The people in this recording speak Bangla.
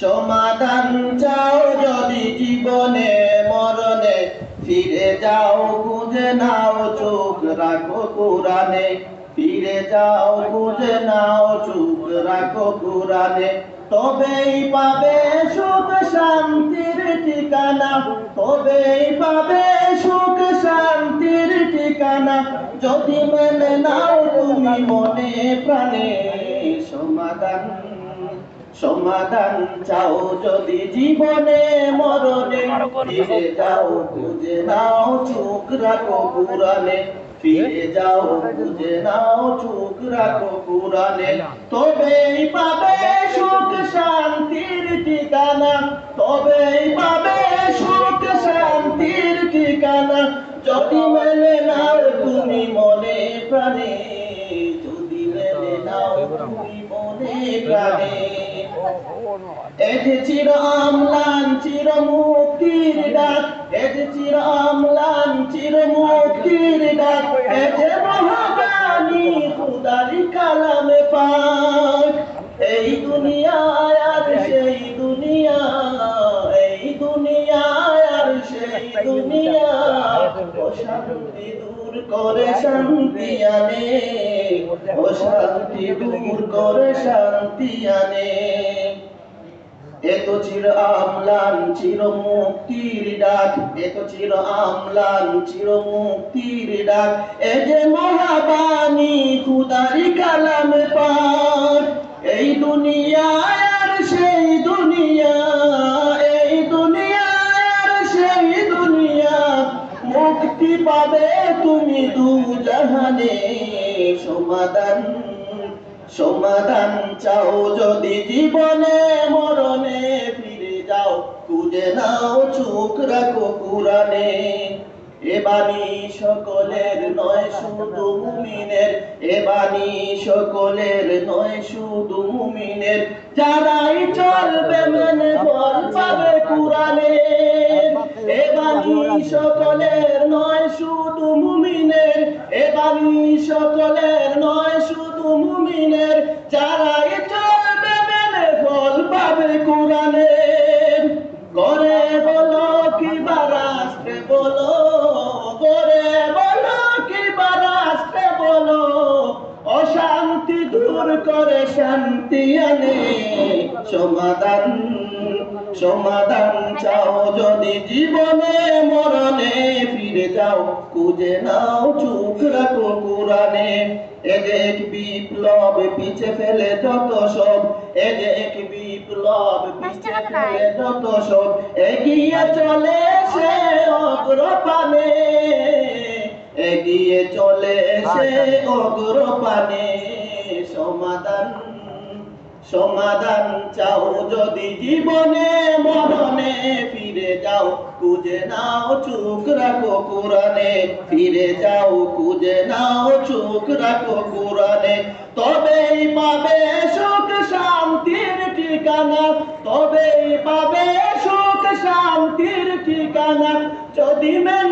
সমাধান চাও যদি জীবনে, মরণে। ফিরে যাও, খুঁজে নাও, চোখ রাখো কোরআনে। ফিরে যাও, খুঁজে নাও, চোখ রাখো কোরআনে। তবেই পাবে সুখ, শান্তির ঠিকানা। তবেই পাবে সুখ, শান্তির ঠিকানা। যদি মেনে নাও তুমি মনে প্রাণে, সমাধান সমাধান চাও যদি জীবনে মরণে ফিরে যাও খুঁজে নাও চোখ রাখো পুরানে ফিরে যাও খুঁজে নাও চোখ রাখো পুরানে তবেই পাবে সুখ শান্তির ঠিকানা। তবেই পাবে সুখ শান্তির ঠিকানা। যদি মেলে নাও তুমি মনে প্রাণে যদি মেলে নাও তুমি মনে প্রাণে। এতে চির আমলান চির মুক্তির ডাক এতে চির আমলান অশান্তি দূর করে শান্তি আনে। অশান্তি দূর করে শান্তি আনে। এত চির আমলান, চির মুক্তির ডাক। এত চির আমলান, চির মুক্তির ডাক। এ যে মহাবাণী, খুদারি কালাম পাক। মুক্তি পাবে তুমি দু জাহানে সমাধান সমাধান চাও যদি জীবনে মরণে ফিরে যাও। খুঁজে নাও, চোখ রাখো কুরানে এ সকলের নয়, শুধু মুমিনের। এ সকলের নয়, শুধু মুমিনের। যারাই চলবে মেনে ফল পাবে কুরানে বাণী সকলের নয় শুধু মুমিনের। এ বাণী সকলের নয় শুধু অশান্তি দূর করে, শান্তি আনে। সমাধান সমাধান চাও যদি জীবনে, মরণে ফিরে যাও, খুঁজে নাও চোখ রাখো কোরআনে। এক বিপ্লব পিছে ফেলে যত সব এক বিপ্লব পিছে ফেলে যত সব। এগিয়ে চলে সে অগ্রপানে। এগিয়ে চলে সে অগ্রপানে সমাধান সমাধান চাও যদি জীবনে মরণে ফিরে যাও খুঁজে নাও চোখ রাখো কোরআনে। ফিরে যাও খুঁজে নাও চোখ রাখো কোরআনে। তবেই পাবে সুখ শান্তির ঠিকানা। তবেই পাবে সুখ শান্তির ঠিকানা। যদি মেনে